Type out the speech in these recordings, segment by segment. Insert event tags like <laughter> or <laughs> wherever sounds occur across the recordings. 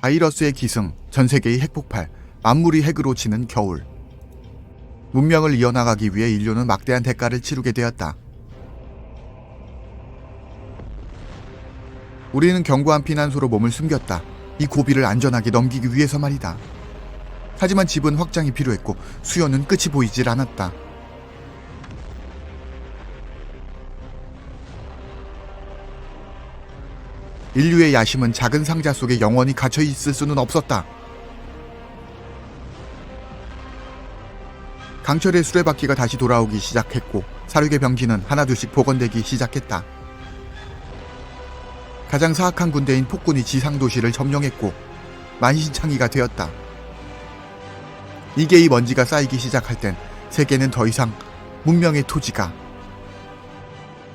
바이러스의 기승, 전 세계의 핵폭발, 만물이 핵으로 치는 겨울. 문명을 이어나가기 위해 인류는 막대한 대가를 치르게 되었다. 우리는 견고한 피난소로 몸을 숨겼다. 이 고비를 안전하게 넘기기 위해서 말이다. 하지만 집은 확장이 필요했고 수요는 끝이 보이질 않았다. 인류의 야심은 작은 상자 속에 영원히 갇혀 있을 수는 없었다. 강철의 수레바퀴가 다시 돌아오기 시작했고 사륙의 병기는 하나둘씩 복원되기 시작했다. 가장 사악한 군대인 폭군이 지상 도시를 점령했고 만신창이가 되었다. 이게 이 먼지가 쌓이기 시작할 땐 세계는 더 이상 문명의 토지가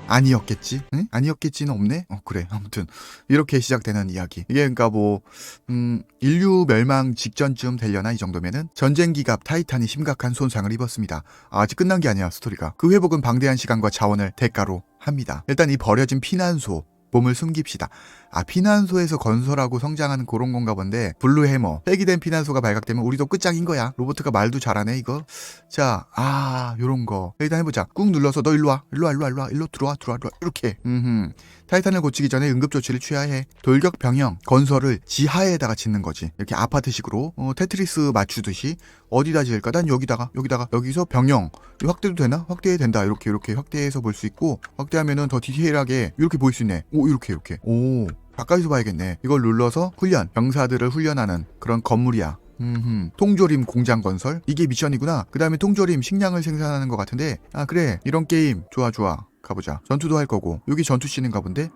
아니었겠지? 응? 아니었겠지는 없네? 어, 그래. <laughs> 아무튼, 이렇게 시작되는 이야기. 이게 그니까 뭐, 음, 인류 멸망 직전쯤 되려나 이 정도면은 전쟁 기갑 타이탄이 심각한 손상을 입었습니다. 아직 끝난 게 아니야, 스토리가. 그 회복은 방대한 시간과 자원을 대가로 합니다. 일단 이 버려진 피난소, 몸을 숨깁시다. 아, 피난소에서 건설하고 성장하는 그런 건가 본데, 블루 해머. 폐기된 피난소가 발각되면 우리도 끝장인 거야. 로보트가 말도 잘하네, 이거. 자, 아, 요런 거. 일단 해보자. 꾹 눌러서 너 일로 와. 일로 와, 일로 와, 일로 와. 일로 들어와, 들어와, 들어와. 이렇게. 음흠. 타이탄을 고치기 전에 응급조치를 취해야 해. 돌격 병영, 건설을 지하에다가 짓는 거지. 이렇게 아파트식으로, 어, 테트리스 맞추듯이 어디다 지을까? 난 여기다가, 여기다가, 여기서 병영. 확대도 되나? 확대 된다. 이렇게, 이렇게 확대해서 볼 수 있고, 확대하면은 더 디테일하게 이렇게 보일 수 있네. 오, 이렇게, 이렇게. 오. 가까이서 봐야겠네. 이걸 눌러서 훈련, 병사들을 훈련하는 그런 건물이야. 음흠. 통조림 공장 건설 이게 미션이구나. 그 다음에 통조림 식량을 생산하는 것 같은데 아 그래 이런 게임 좋아 좋아 가보자. 전투도 할 거고 여기 전투 씬인가 본데.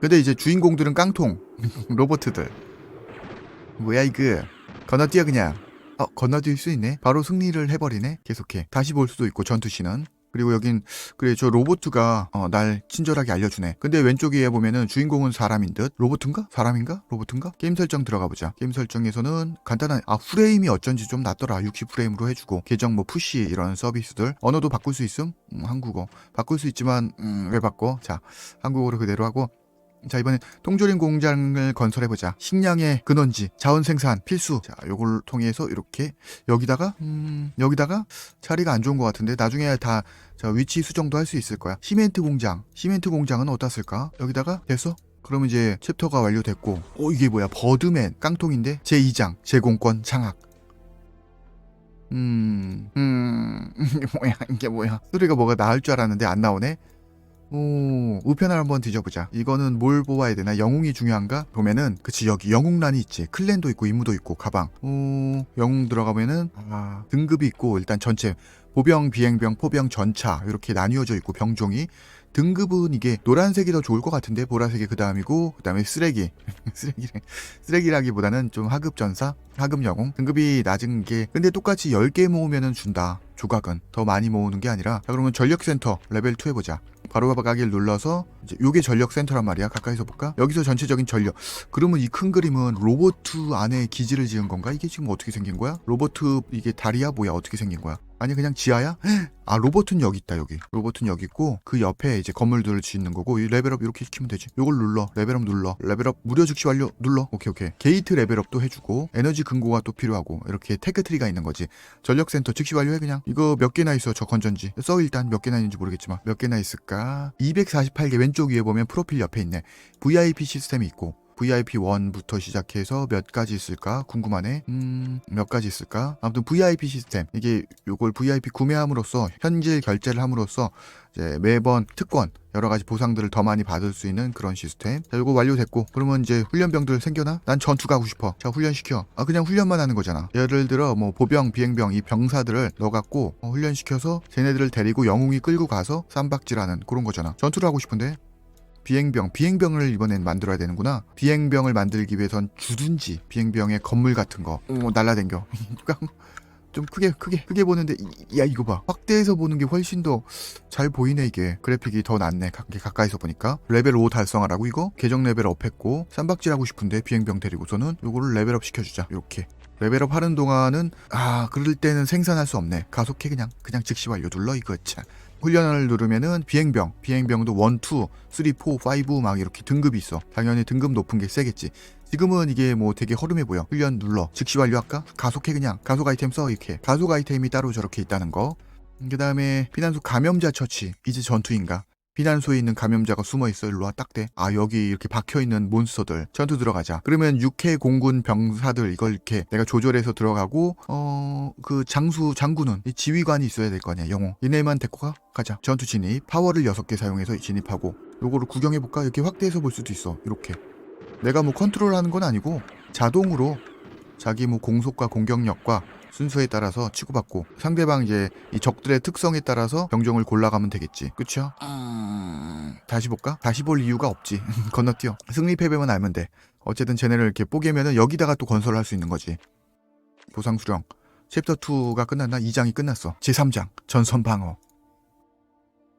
근데 이제 주인공들은 깡통 <laughs> 로버트들. 뭐야 이거 건너뛰어 그냥. 어 건너뛸 수 있네. 바로 승리를 해버리네. 계속해. 다시 볼 수도 있고 전투 씬은. 그리고 여긴 그래 저 로보트가 어, 날 친절하게 알려주네. 근데 왼쪽에 보면은 주인공은 사람인 듯. 로보트인가? 사람인가? 로보트인가? 게임 설정 들어가 보자. 게임 설정에서는 간단한 아 프레임이 어쩐지 좀 낫더라. 60 프레임으로 해주고 계정 뭐 푸시 이런 서비스들 언어도 바꿀 수 있음? 음, 한국어 바꿀 수 있지만 음, 왜 바꿔? 자 한국어로 그대로 하고 자 이번엔 통조림 공장을 건설해보자. 식량의 근원지 자원 생산 필수. 자 요걸 통해서 이렇게 여기다가 음 여기다가 자리가 안 좋은 것 같은데 나중에 다 자 위치 수정도 할 수 있을 거야. 시멘트 공장. 시멘트 공장은 어디다 쓸까? 여기다가 됐어 그러면 이제 챕터가 완료됐고. 오 이게 뭐야? 버드맨. 깡통인데 제 2장. 제공권 장악. 음, 음, <laughs> 이게 뭐야, 이게 뭐야. 소리가 뭐가 나을 줄 알았는데 안 나오네? 오, 우편을 한번 뒤져보자. 이거는 뭘 뽑아야 되나? 영웅이 중요한가? 보면은, 그치, 여기 영웅란이 있지. 클랜도 있고, 임무도 있고, 가방. 오, 영웅 들어가면은, 아, 등급이 있고, 일단 전체, 보병, 비행병, 포병, 전차, 이렇게 나뉘어져 있고, 병종이. 등급은 이게 노란색이 더 좋을 것 같은데, 보라색이 그 다음이고, 그 다음에 쓰레기. <laughs> 쓰레기, 쓰레기라기보다는 좀 하급 전사, 하급 영웅. 등급이 낮은 게, 근데 똑같이 10개 모으면은 준다. 조각은. 더 많이 모으는 게 아니라. 자, 그러면 전력센터, 레벨 2 해보자. 바로 가기를 눌러서 이제 요게 전력 센터란 말이야. 가까이서 볼까? 여기서 전체적인 전력. 그러면 이 큰 그림은 로봇 안에 기지를 지은 건가? 이게 지금 어떻게 생긴 거야? 로봇 이게 다리야 뭐야? 어떻게 생긴 거야? 아니 그냥 지하야? 아 로봇은 여기 있다 여기. 로봇은 여기 있고 그 옆에 이제 건물들을 짓는 거고 이 레벨업 이렇게 시키면 되지. 요걸 눌러. 레벨업 눌러. 레벨업 무료 즉시 완료 눌러. 오케이 오케이. 게이트 레벨업도 해주고 에너지 금고가 또 필요하고 이렇게 태그 트리가 있는 거지. 전력 센터 즉시 완료해 그냥. 이거 몇 개나 있어 저 건전지. 써 일단 몇 개나 있는지 모르겠지만 몇 개나 있을까? 248개 왼쪽 위에 보면 프로필 옆에 있네. VIP 시스템이 있고 VIP 1부터 시작해서 몇 가지 있을까? 궁금하네. 음, 몇 가지 있을까? 아무튼 VIP 시스템. 이게 요걸 VIP 구매함으로써 현질 결제를 함으로써 이제 매번 특권 여러 가지 보상들을 더 많이 받을 수 있는 그런 시스템. 자, 요거 완료됐고 그러면 이제 훈련병들 생겨나? 난 전투 가고 싶어. 자, 훈련시켜. 아, 그냥 훈련만 하는 거잖아. 예를 들어 뭐 보병, 비행병 이 병사들을 넣어갖고 어, 훈련시켜서 쟤네들을 데리고 영웅이 끌고 가서 쌈박질하는 그런 거잖아. 전투를 하고 싶은데 비행병, 비행병을 이번엔 만들어야 되는구나. 비행병을 만들기 위해선 주둔지, 비행병의 건물 같은 거, 어, 날라댕겨. <laughs> 좀 크게, 크게, 크게 보는데, 이- 야, 이거 봐. 확대해서 보는 게 훨씬 더 잘 보이네, 이게. 그래픽이 더 낫네, 가, 가까이서 보니까. 레벨 5 달성하라고, 이거? 계정 레벨 업했고, 쌈박질 하고 싶은데, 비행병 데리고서는 요거를 레벨업 시켜주자. 이렇게. 레벨업 하는 동안은 아 그럴 때는 생산할 수 없네. 가속해 그냥 그냥 즉시 완료 눌러 이거 참. 훈련을 누르면은 비행병 비행병도 1, 2, 3, 4, 5 막 이렇게 등급이 있어. 당연히 등급 높은 게 세겠지. 지금은 이게 뭐 되게 허름해 보여. 훈련 눌러. 즉시 완료할까? 가속해 그냥. 가속 아이템 써 이렇게. 가속 아이템이 따로 저렇게 있다는 거그 다음에 피난소 감염자 처치. 이제 전투인가 피난소에 있는 감염자가 숨어 있어 일로 와 딱대 아 여기 이렇게 박혀 있는 몬스터들. 전투 들어가자. 그러면 육해 공군 병사들 이걸 이렇게 내가 조절해서 들어가고 어 그 장수 장군은 이 지휘관이 있어야 될 거 아니야 영웅. 얘네만 데리고 가? 가자. 전투 진입. 파워를 6개 사용해서 진입하고. 요거를 구경해 볼까? 이렇게 확대해서 볼 수도 있어 이렇게. 내가 뭐 컨트롤하는 건 아니고 자동으로 자기 뭐 공속과 공격력과 순서에 따라서 치고받고 상대방 이제 이 적들의 특성에 따라서 병종을 골라가면 되겠지. 그쵸? 다시 볼까? 다시 볼 이유가 없지. <laughs> 건너뛰어. 승리 패배만 알면 돼. 어쨌든 쟤네를 이렇게 뽀개면은 여기다가 또 건설을 할 수 있는 거지. 보상 수령. 챕터 2가 끝났나? 2장이 끝났어. 제3장. 전선 방어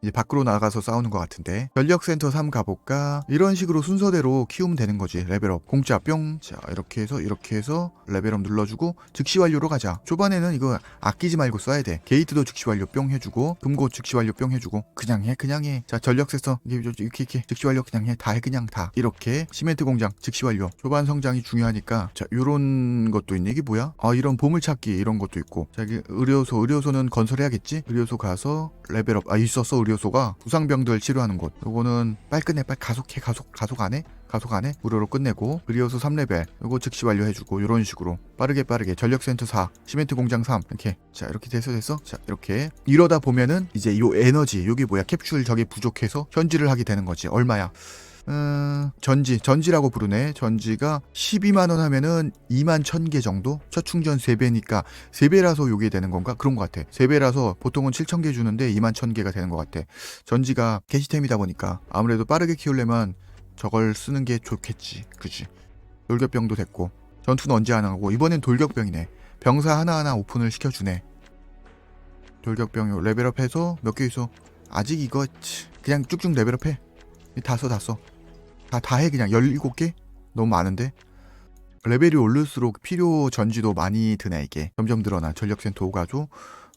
이제 밖으로 나가서 싸우는 것 같은데. 전력센터 3 가볼까? 이런 식으로 순서대로 키우면 되는 거지. 레벨업. 공짜 뿅 자 이렇게 해서 이렇게 해서 레벨업 눌러주고 즉시 완료로 가자. 초반에는 이거 아끼지 말고 써야 돼. 게이트도 즉시 완료 뿅 해주고 금고 즉시 완료 뿅 해주고. 그냥 해 그냥 해자 전력센터 이렇게 이렇게 즉시 완료 그냥 해. 다 해 그냥 다. 이렇게 시멘트 공장 즉시 완료. 초반 성장이 중요하니까. 자 요런 것도 있네. 이게 뭐야? 아 이런 보물찾기 이런 것도 있고. 자 여기 의료소 의료소는 건설해야겠지? 의료소 가서 레벨업. 아 있었어 의료소가 부상병들 치료하는 곳. 요거는 빨리 끝내 빨리 가속해 가속 가속 안 해? 가속 안 해? 무료로 끝내고 의료소 3레벨. 요거 즉시 완료해주고 요런 식으로. 빠르게 빠르게. 전력센터 4 시멘트 공장 3 이렇게. 자 이렇게 돼서 됐어? 자 이렇게. 이러다 보면은 이제 요 에너지 요게 뭐야? 캡슐 저게 부족해서 현질을 하게 되는 거지. 얼마야 음, 전지, 전지라고 부르네. 전지가 12만원 하면은 2만 1000개 정도? 첫 충전 3배니까 3배라서 요게 되는 건가? 그런 것 같아. 3배라서 보통은 7000개 주는데 2만 1000개가 되는 것 같아. 전지가 게시템이다 보니까 아무래도 빠르게 키우려면 저걸 쓰는 게 좋겠지. 그지? 돌격병도 됐고. 전투는 언제 안 하고, 이번엔 돌격병이네. 병사 하나하나 오픈을 시켜주네. 돌격병 레벨업해서 몇 개 있어? 아직 이거, 치, 그냥 쭉쭉 레벨업해. 다 써, 다 써. 다, 다 해, 그냥. 17개? 너무 많은데? 레벨이 오를수록 필요 전지도 많이 드네, 이게. 점점 늘어나. 전력센터 5가죠?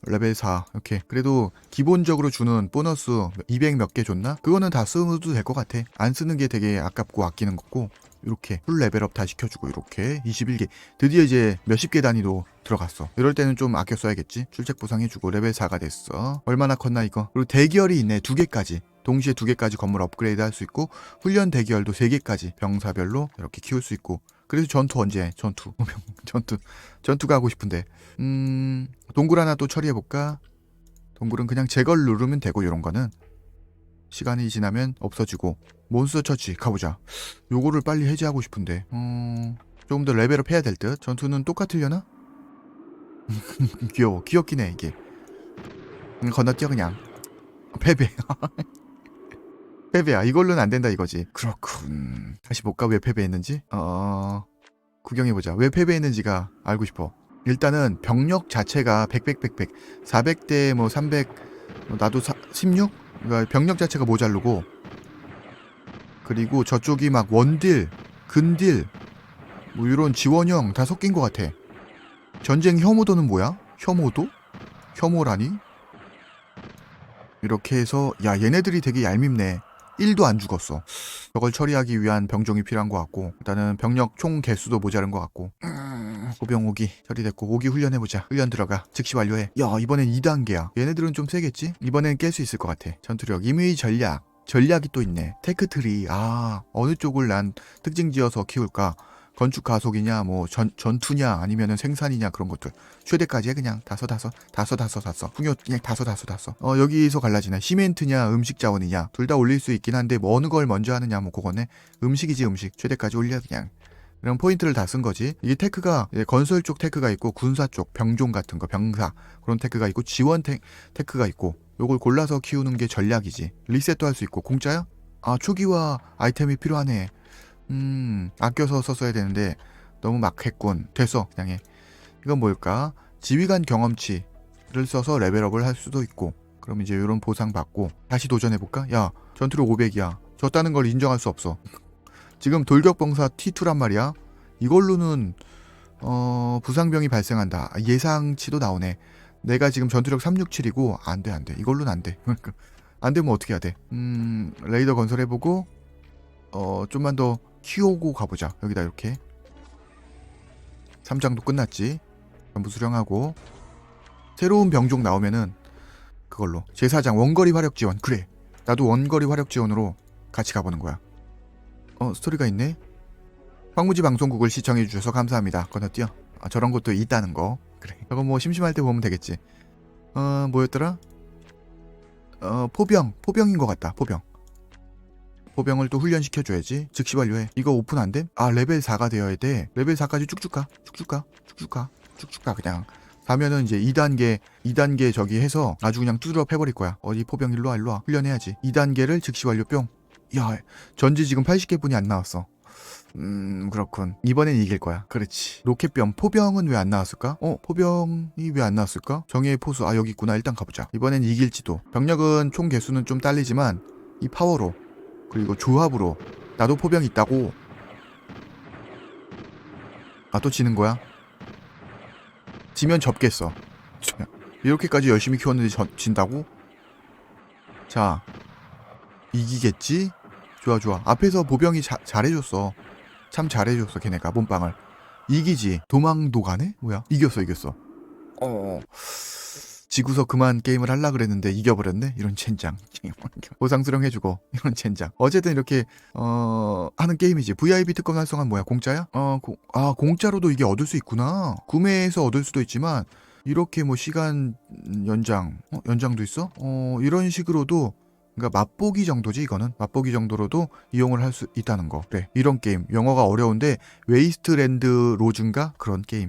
레벨 4. 이렇게. 그래도 기본적으로 주는 보너스 200 몇 개 줬나? 그거는 다 써도 될 것 같아. 안 쓰는 게 되게 아깝고 아끼는 거고. 이렇게 풀 레벨업 다 시켜주고 이렇게 21개. 드디어 이제 몇십 개 단위로 들어갔어. 이럴 때는 좀 아껴 써야겠지? 출첵 보상해주고 레벨 4가 됐어. 얼마나 컸나 이거? 그리고 대기열이 있네 두 개까지. 동시에 두 개까지 건물 업그레이드 할 수 있고 훈련 대기열도 세 개까지 병사별로 이렇게 키울 수 있고. 그래서 전투 언제? 해? 전투. <laughs> 전투. 전투가 하고 싶은데. 음 동굴 하나 또 처리해 볼까? 동굴은 그냥 제걸 누르면 되고 이런 거는 시간이 지나면 없어지고 몬스터 처치 가보자. 요거를 빨리 해제하고 싶은데. 음... 조금 더 레벨업 해야 될 듯? 전투는 똑같으려나? <laughs> 귀여워. 귀엽긴 해 이게. 음, 건너뛰어 그냥. 패배. <laughs> 패배야. 이걸로는 안 된다 이거지. 그렇군. 다시 볼까? 왜 패배했는지? 어 구경해보자. 왜 패배했는지가 알고 싶어. 일단은 병력 자체가 100, 100, 100, 100 400대 뭐 300 나도 사, 16? 그러니까 병력 자체가 모자르고 그리고 저쪽이 막 원딜, 근딜 뭐 이런 지원형 다 섞인 것 같아. 전쟁 혐오도는 뭐야? 혐오도? 혐오라니? 이렇게 해서 야 얘네들이 되게 얄밉네. 1도 안 죽었어. 저걸 처리하기 위한 병종이 필요한 것 같고 일단은 병력 총 개수도 모자른 것 같고 음, 고병 5기 처리됐고 5기 훈련해보자. 훈련 들어가. 즉시 완료해. 야 이번엔 2단계야. 얘네들은 좀 세겠지? 이번엔 깰 수 있을 것 같아. 전투력, 임의 전략. 전략이 또 있네. 테크트리. 아 어느 쪽을 난 특징 지어서 키울까? 건축 가속이냐, 뭐 전, 전투냐, 아니면은 생산이냐 그런 것들 최대까지 해 그냥 다섯 다섯 다섯 다섯 다섯 풍요 그냥 다섯 다섯 다섯 어 여기서 갈라지네 시멘트냐 음식 자원이냐 둘 다 올릴 수 있긴 한데 뭐 어느 걸 먼저 하느냐 뭐 그거네 음식이지 음식 최대까지 올려 그냥 이런 포인트를 다 쓴 거지 이게 테크가 이제 건설 쪽 테크가 있고 군사 쪽 병종 같은 거 병사 그런 테크가 있고 지원 테, 테크가 있고 요걸 골라서 키우는 게 전략이지 리셋도 할 수 있고 공짜야? 아 초기화 아이템이 필요하네 음, 아껴서 썼어야 되는데 너무 막 했군. 됐어, 그냥 해. 이건 뭘까? 지휘관 경험치를 써서 레벨업을 할 수도 있고 그럼 이제 이런 보상 받고 다시 도전해볼까? 야, 전투력 500이야. 졌다는 걸 인정할 수 없어. 지금 돌격병사 T2란 말이야. 이걸로는 어, 부상병이 발생한다. 아, 예상치도 나오네. 내가 지금 전투력 367이고 안 돼, 안 돼. 이걸로는 안 돼. <laughs> 안 되면 어떻게 해야 돼? 음, 레이더 건설해 보고 어, 좀만 더 키우고 가보자. 여기다 이렇게. 3장도 끝났지. 전부 수령하고 새로운 병종 나오면은 그걸로 제4장 원거리 화력 지원. 그래. 나도 원거리 화력 지원으로 같이 가보는 거야. 어, 스토리가 있네. 황무지 방송국을 시청해 주셔서 감사합니다. 건너뛰어. 아, 저런 것도 있다는 거. 그래. 저거 뭐 심심할 때 보면 되겠지. 어, 뭐였더라? 어, 포병. 포병인 것 같다. 포병. 포병을 또 훈련시켜 줘야지. 즉시 완료해. 이거 오픈 안 됨? 아, 레벨 4가 되어야 돼. 레벨 4까지 쭉쭉 가. 쭉쭉 가. 쭉쭉 가. 쭉쭉 가, 그냥. 가면은 이제 2단계, 2단계 저기 해서 아주 그냥 뚜드러 패버릴 거야. 어디 포병 일로 와, 일로 와. 훈련해야지. 2단계를 즉시 완료 뿅. 야, 전지 지금 80개 뿐이 안 나왔어. 음, 그렇군. 이번엔 이길 거야. 그렇지. 로켓병, 포병은 왜 안 나왔을까? 어, 포병이 왜 안 나왔을까? 정예의 포수, 아, 여기 있구나. 일단 가보자. 이번엔 이길지도. 병력은 총 개수는 좀 딸리지만, 이 파워로, 그리고 조합으로, 나도 포병 있다고. 아, 또 지는 거야? 지면 접겠어. 이렇게까지 열심히 키웠는데 저- 진다고? 자, 이기겠지? 좋아 좋아. 앞에서 보병이 자- 잘해줬어. 참 잘해줬어 걔네가 몸빵을. 이기지. 도망도 가네? 뭐야? 이겼어 이겼어. 어 지구서 그만 게임을 할라 그랬는데 이겨버렸네? 이런 젠장. <laughs> 보상 수령해주고 이런 젠장. 어쨌든 이렇게 어 하는 게임이지. VIP 특권 활성화 뭐야? 공짜야? 어아 공짜로도 이게 얻을 수 있구나. 구매해서 얻을 수도 있지만 이렇게 뭐 시간 연장 어, 연장도 있어? 어 이런 식으로도 그러니까 맛보기 정도지 이거는? 맛보기 정도로도 이용을 할 수 있다는 거. 그래 이런 게임. 영어가 어려운데 웨이스트랜드 로즈인가? 그런 게임